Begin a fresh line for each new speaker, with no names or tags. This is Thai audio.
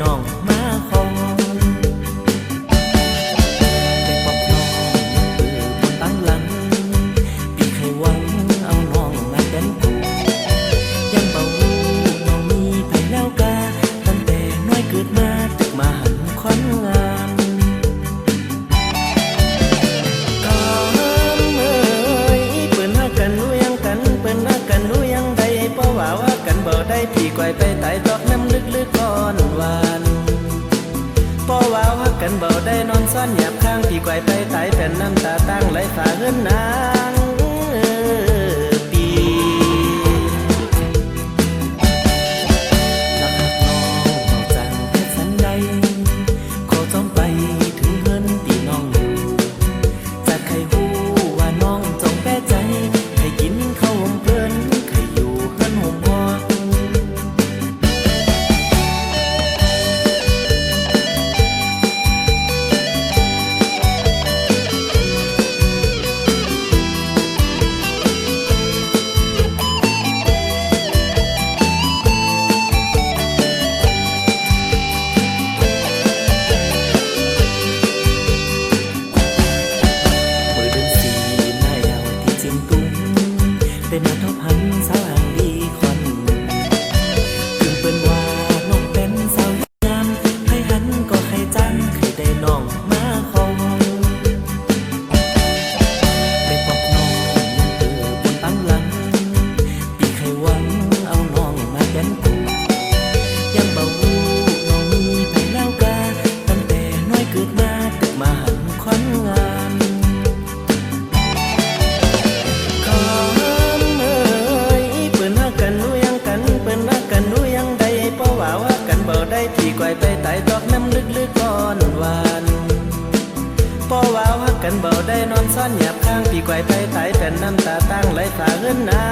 น้องมาคองได้ปอกน้องปือบนตั้งหลังปีไขหวังเอาน้องมาเป็นกูยังเบาน้องมีไผแล้วกาตั้งแต่น้อยเกิดมาตึกมาหันควันงามก็เมื่อยเปิ้นฮักกันรู้ยังกันเปิ้นฮักกันรู้ยังใดเพราะว่าว่ากันบ่ได้พี่ก้อยไปไต่ กันเบาได้นอนซ่อนหยาบข้างพี่ก้อยไปไต่แผ่นน้ำตาตั้งไหลฝ่าเฮือนนา อนวานพราะว่าฮักกันเบาได้นอนซ่อนหยาบข้างปีกไกวไปไต่เป็นน้ำตาตั้งไหลฝ่าเฮือนนา